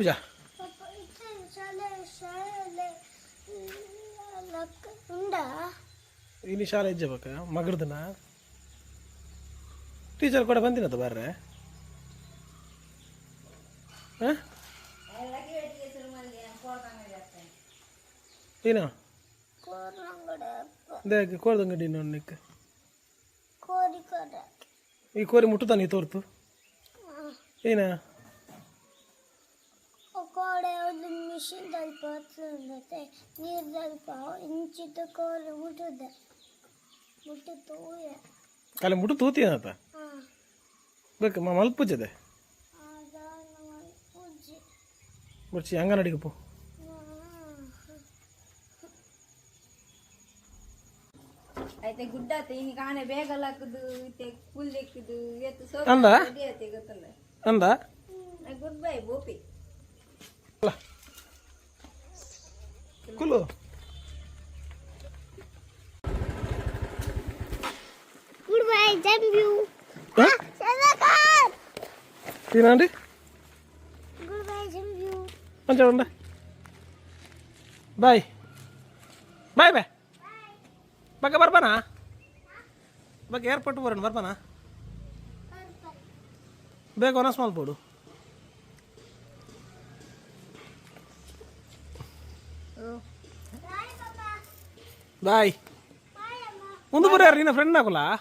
ಬಜಾ ಇಲ್ಲಿ ಶಾಲೆ ಇಜ್ಜಬೇಕ ಮಗಡ್ದನ ಟೀಚರ್ ಕೂಡ ಬಂದಿನತ್ತ ಬರ್ರೆ. ಹಾಂ? ಏನು? ದೇಗ ಕೋರ್ದಂಗಡಿ ನೋಡಿ ನಿಕ್ಕ ಕೋರಿ ಕೋರ. ಈ ಕೋರಿ ಮುಟ್ಟುತ್ತಾನೆ ತೋರ್ತು? ಏನ? ಕೋಡೆ ಒಂದು ಮಿಷಿನ್ ದಲ್ಪ ಹೊತ್ತುಂದತೆ ನೀರು ದಲ್ಪ ಇಂಚಿತ ಕೋಲು ಮುಟ್ಟುದ. ಮುಟ್ಟು ತೂಯ ಅಲ್ಲ ಮುಟ್ಟು ತೂತಿಯನತ ಬೇಕು ಮಲ್ಪುಜದೆ ಮುಚ್ಚಿ ಅಂಗನಡಿಗೆ ಪೋ. ಐತೆ ಗುಡ್ಡ ಈಗ ಕಾಣೆ ಬೇಗಲ್ಲ ಹಾಕುದು ಇತ್ತೆ ಕೂಲ್ ಎತ್ತು ಸೋಪ್ ಅಂದ? ಅಂದ? ಗುಡ್ ಬೈ ಬೋಪಿ. చిక్కులు తినండి చూడండి బాయ్ బాయ్ బాయ్ ಬಗ್ಗೆ ಬರ್ಬಾನ ಬಗ್ಗೆ ಏರ್ಪೋರ್ಟ್ ಬರೋಣ ಬರ್ಬಾನ ಬೇಗ ಒನಸ್ ಮಾಡ್ಬೋಡು Oh. ಬಾಯ್. ಮುಂದೆ ಬರೋರು ನಿನ್ನ ಫ್ರೆಂಡ್ ಹಾಕಲ್ಲ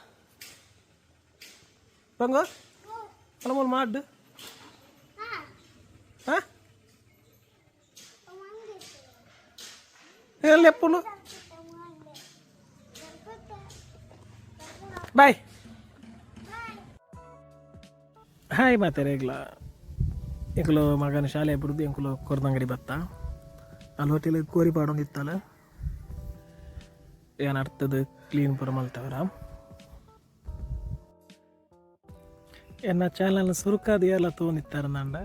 ಬಂಗೋ. ಅಲ್ಲ ಮಾಡ್. ಹಾಂ? ಎಲ್ಲಿ ಎಪ್ಪುಲು ಬಾಯ್. ಹಾಯ್ ಮಾತಾರೆ ಈಗಲ ಈಗಲೂ ಮಗನ ಶಾಲೆ ಬಿಡ್ದು ಎಂಕುಲು ಕೊರ್ದಂಗಡಿ ಬತ್ತ. ಅಲ್ಲಿ ಹೋಟೆಲಿಗೆ ಕೋರಿ ಪಾಡೊಂದಿತ್ತಲ್ಲ ഞാൻ അടുത്തത് ക്ലീൻ പെരുമാൾ തവരാം ಎನ್ನ ಚಾನಲ್ ಸುರುಕಾದ ಎಲ್ಲ ತೊಗೊಂಡಿತ್ತಾರೆ ನಂಡ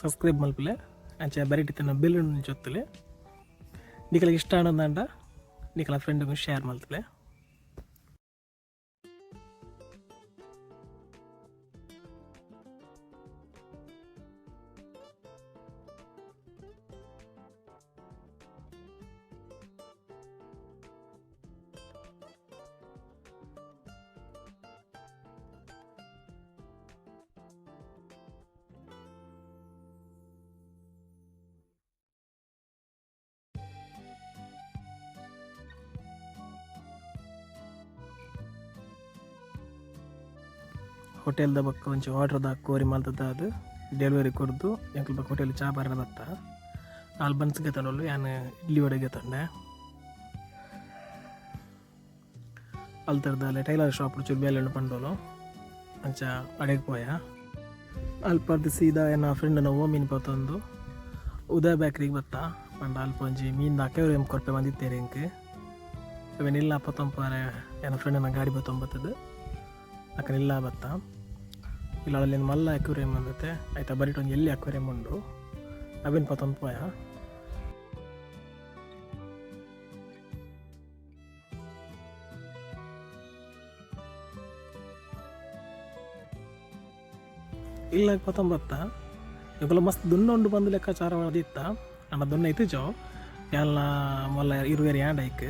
ಸಬ್ಸ್ಕ್ರೈಬ್ ಮಲ್ಪಲೆ ಅಂಚೆ ಬರೀಟಿತನ ಬೆಲ್ ಜೊತ್ತಲೆ ನಿಕಲಿಗೆ ಇಷ್ಟ ಅನ್ನೋದಂಡ ನಿಕಲ ಫ್ರೆಂಡ್ಗೂ ಶೇರ್ ಮಲ್ತಲೆ ಹೋಟೆಲ್ದ ಬಕ್ಕ ಆರ್ಡರ್ ದ ಕೋರಿ ಮಲ್ತದ ಅದು ಡೆಲಿವರಿ ಕೊಡ್ದು ಎಂಕ್ಲ ಬಕ್ಕ ಹೋಟೆಲ್ ಚಾ ಬಾರ ಬತ್ತ. ನಾಲ್ ಬನ್ಸ್ ತಂಡಲು ಯಾನು ಇಡ್ಲಿ ಒಡೆಗೆ ತಂಡೆ ಅಲ್ಲಿ ಥರದಲ್ಲಿ ಟೈಲರ್ ಶಾಪ್ ಚೂರು ಬೇಲೆ ಪಂಡೋಲು ಅಂಚ ಅಡೆಗೆ ಪೋಯ. ಅಲ್ಲಿ ಪರ್ದು ಸೀದಾ ಏನ ಫ್ರೆಂಡ್ ನೋವು ಮೀನು ಪತ್ತೊಂದು ಉದಯ ಬೇಕ್ರಿಗೆ ಬತ್ತ. ಪಂಡ ಅಲ್ಲಿ ಪಂಜಿ ಮೀನು ಹಾಕ್ಯವ್ರು ಎಂ ಕೊರ್ಪೆ ಬಂದಿತ್ತೇರಿ ಇಂಕೆ ಅವನಿಲ್ಲ ಪತ್ತೊಂಪಾರೆ ಏನೋ ನ ಗಾಡಿ ಬತ್ತೊಂಬತ್ತದು ಅಕ್ಕನಿಲ್ಲ ಬತ್ತ. ಇಲ್ಲ ಅಲ್ಲಿ ಮಲ್ಲ ಅಕ್ವೇರಿಯಂ ಅಂದತೆ ಆಯ್ತಾ ಬರೀಟ್ ಒಂದು ಎಲ್ಲಿ ಅಕ್ವೇರಿಯಂ ಉಂಡು ಅವಿನ ಪತ್ತೊಂದು ಪೋಯ? ಇಲ್ಲ ಪತ್ತೊಂಬತ್ತ ಇವೆಲ್ಲ ಮಸ್ತ್ ದುನ್ನೊಂಡು ಬಂದು ಲೆಕ್ಕಾಚಾರ ಅದಿತ್ತ ಅಣ್ಣ ದುನ್ನ ಇತ್ತಿಜೋ ಎಲ್ಲ ಮೊಲ್ಲ, ಇರುವೇರಿ ಯಾಂಡ ಐಕ್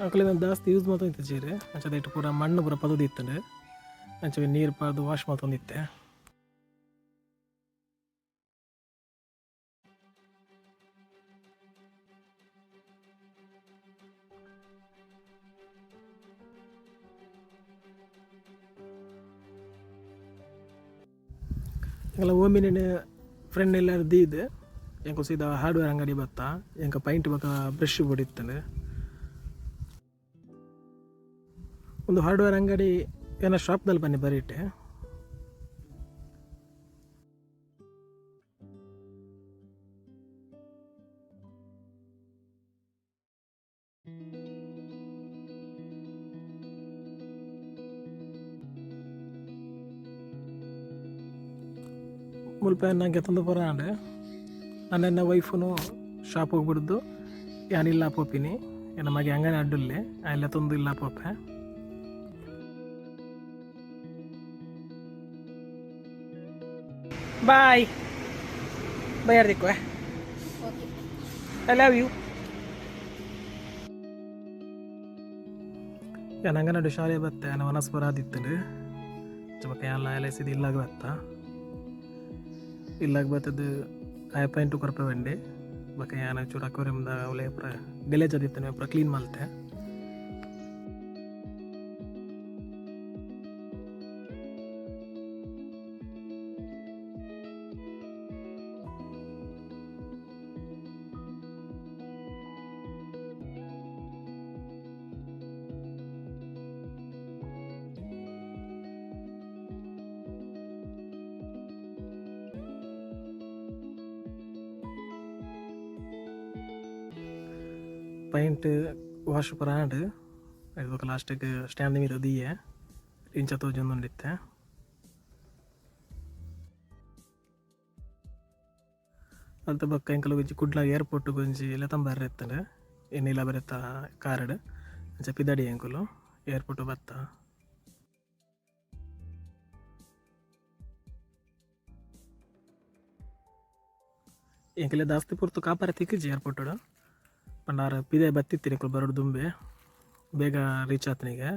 ಅಕಲೆ ಜಾಸ್ತಿ ಯೂಸ್ ಮಾಡ್ತಾ ಚೀರೆ ಅಂಚದ ಇಟ್ಟು ಪೂರ ಮಣ್ಣು ಪೂರ ಪದದಿ ಇತ್ತಂಡೆ. ಅಂಚವೆ ನೀರು ಪಾರ್ದು ವಾಶ್ ಮಾಡ್ಕೊಂಡಿತ್ತೆ ಎಂಕಲ ಓಮಿನ ಫ್ರೆಂಡ್ ಎಲ್ಲರೂ ದೀದೆ ಎಂಕು ಸೀದಾ ಹಾರ್ಡ್ವೇರ್ ಅಂಗಡಿ ಬತ್ತ ಎಂಕ ಪೈಂಟ್ ಬಕ್ಕ ಬ್ರಷ್ ಹೊಡಿತಾನೆ ಒಂದು ಹಾರ್ಡ್ವೇರ್ ಅಂಗಡಿ ಏನೋ ಶಾಪ್ದಲ್ಲಿ ಬನ್ನಿ, ಬರೀಟೆ. ಮುಲ್ಪ ನಂಗೆ ತಂದು ಬರಾಂಡೆ ನನ್ನ ವೈಫುನು ಶಾಪ್ ಹೋಗ್ಬಿಡ್ದು, ಏನಿಲ್ಲ ಪೋಪಿನಿ. ನಮಗೆ ಅಂಗನೆ ಅಡ್ಡುಲ್ಲೆ ಎಲ್ಲ ತಂದು ಇಲ್ಲ ಪೋಪೆ. ಬಾಯ್ ಬಾಯ್ ಯಾರ್ದಿಕ್ವೆ ಓಕೆ ಐ ಲವ್ ಯು ഞാൻ അങ്ങനെ ഒരു ಶಾಲೆ ಬತ್ತೆ ನಾನು ವನಸ್ಪರ ಆದಿತ್ತಲು ಚಮಕ ಎಲ್ಲ ಎಲೆಸಿದ ಇಲ್ಲಾಗ ಬತ್ತ ಇಲ್ಲಾಗ ಬತ್ತದು ಆಯ ಪಾಯಿಂಟ್ ಕೊರಪೆ ಬಂಡೆ ಬಕ ಯಾನ ಚೂರು ಅಕ್ವೇರಿಯಮ್ದ ಅವಳೆ ಪ್ರ ಗಲೇಜ್ ಅದಿತ್ತನೆ ಪ್ರ ಪೈಂಟ್ ವಾಶ್ ಪರಾಂಡ್ ಇದಕ್ಕೆ ಲಾಸ್ಟಿಗೆ ಸ್ಟ್ಯಾಂಡ್ ಮೀದ ದಿಯೆ ಇಂಚ ತೋಜೊಂದುಂಡಿತ್ತೆ ಅಂತ ಬಕ್ಕ ಎಂಕಲು ಗುಂಜಿ ಕುಡ್ಲಾಗ ಏರ್ಪೋರ್ಟ್ ಗುಂಜಿ ಎಲ್ಲ ತಂಬಾರ ಇರ್ತದೆ ಏನಿಲ್ಲ ಬರುತ್ತಾ ಕಾರ್ಡ್. ಅಂಚ ಪಿದಾಡಿ ಎಂಕುಲು ಏರ್ಪೋರ್ಟ್ ಬತ್ತ. ಎಂಕಲೆ ದಾಸ್ತಿ ಪೂರ್ತು ಕಾಪಾರ ತಿಕ್ಕಿಜಿ ಏರ್ಪೋರ್ಟ್ ಪಂಡಾರ ಪಿದೆ ಬತ್ತಿತ್ತೀನಿ ಬರೋಡು ದುಂಬೆ. ಬೇಗ ರೀಚ್ ಆತನಿಗೆ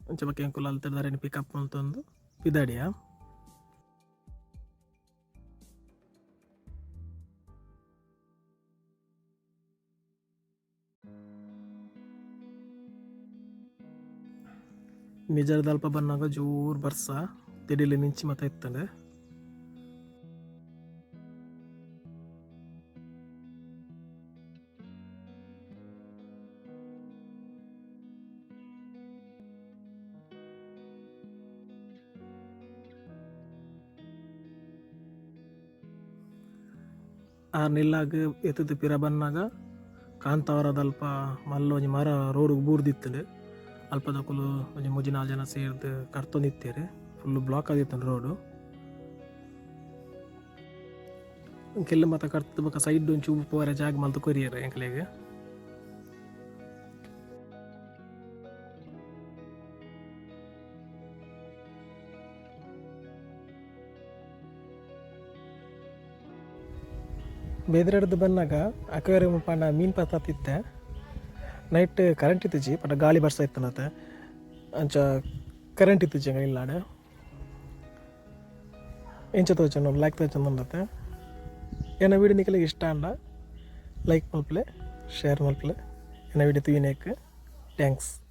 ಚಮಕ್ಕೆ ಬಗ್ಗೆ ಎಂಕುಲ ಅಲ್ತಿರ್ದಾರೆ ಪಿಕಪ್ ಅಂತಂದು ಪಿದಾಡಿಯ. ಮಿಜರ್ ಅಲ್ಪ ಬಂದಾಗ ಜೋರು ಬರ್ಸ, ತಿಡಿಲಿ ಮಿಂಚಿ ಮತ್ತೆ ಇತ್ತಂಡೆ ಆ ನಿಲ್ಲಾಗ ಎತ್ತದ ಪಿರ ಬನ್ನಾಗ ಕಾಂತಾವರದ ಅಲ್ಪ ಮಲ್ಲ ಒಂಜಿ ಮರ ರೋಡ್ ಬೂರ್ದಿತ್ತಲೆ ಅಲ್ಪದಕ್ಕಲು ಒಂಜಿ ಮುಜಿ ನಾಲ್ ಜನ ಸೇರ್ದು ಕರ್ತೊಂದಿತ್ತೇರೆ. ಫುಲ್ ಬ್ಲಾಕ್ ಆಗಿತ್ತು ರೋಡು. ಕೆಲ್ಲ ಮಾತ ಕರ್ತದ ಬಕ್ಕ ಸೈಡ್ ಒಂಚು ಪೋರೆ ಜಾಗ ಮಲ್ತು ಕೊರಿಯರ್ ಎಂಕಲೆಗೆ. ಬೇದ್ರೆಡ್ದು ಬಂದಾಗ ಅಕ್ವೇರಿಯಂ ಪಂಡ ಮೀನು ಪಾತಾತಿತ್ತೆ ನೈಟ್ ಕರೆಂಟ್ ಇತ್ತಿಜಿ ಪಟ ಗಾಳಿ ಬರ್ಸ ಇತ್ತನತ್ತೆ ಅಂಚ ಕರೆಂಟ್ ಇತ್ತಿಜಿ ಹಂಗ ಇಲ್ಲಾಡೆ ಇಂಚ ತೋಚನ ಲೈಕ್ ತೋಚನ ಅಂದತ್ತೆ ಏನ ವೀಡಿಯೋ ನಿಖಲಿಗೆ ಇಷ್ಟ ಅಂಡ ಲೈಕ್ ಮಲ್ಪಲೆ ಶೇರ್ ಮಲ್ಪಲೆ ಏನ ವೀಡಿಯೋ ತುಯಿನೇಕ್ ಥ್ಯಾಂಕ್ಸ್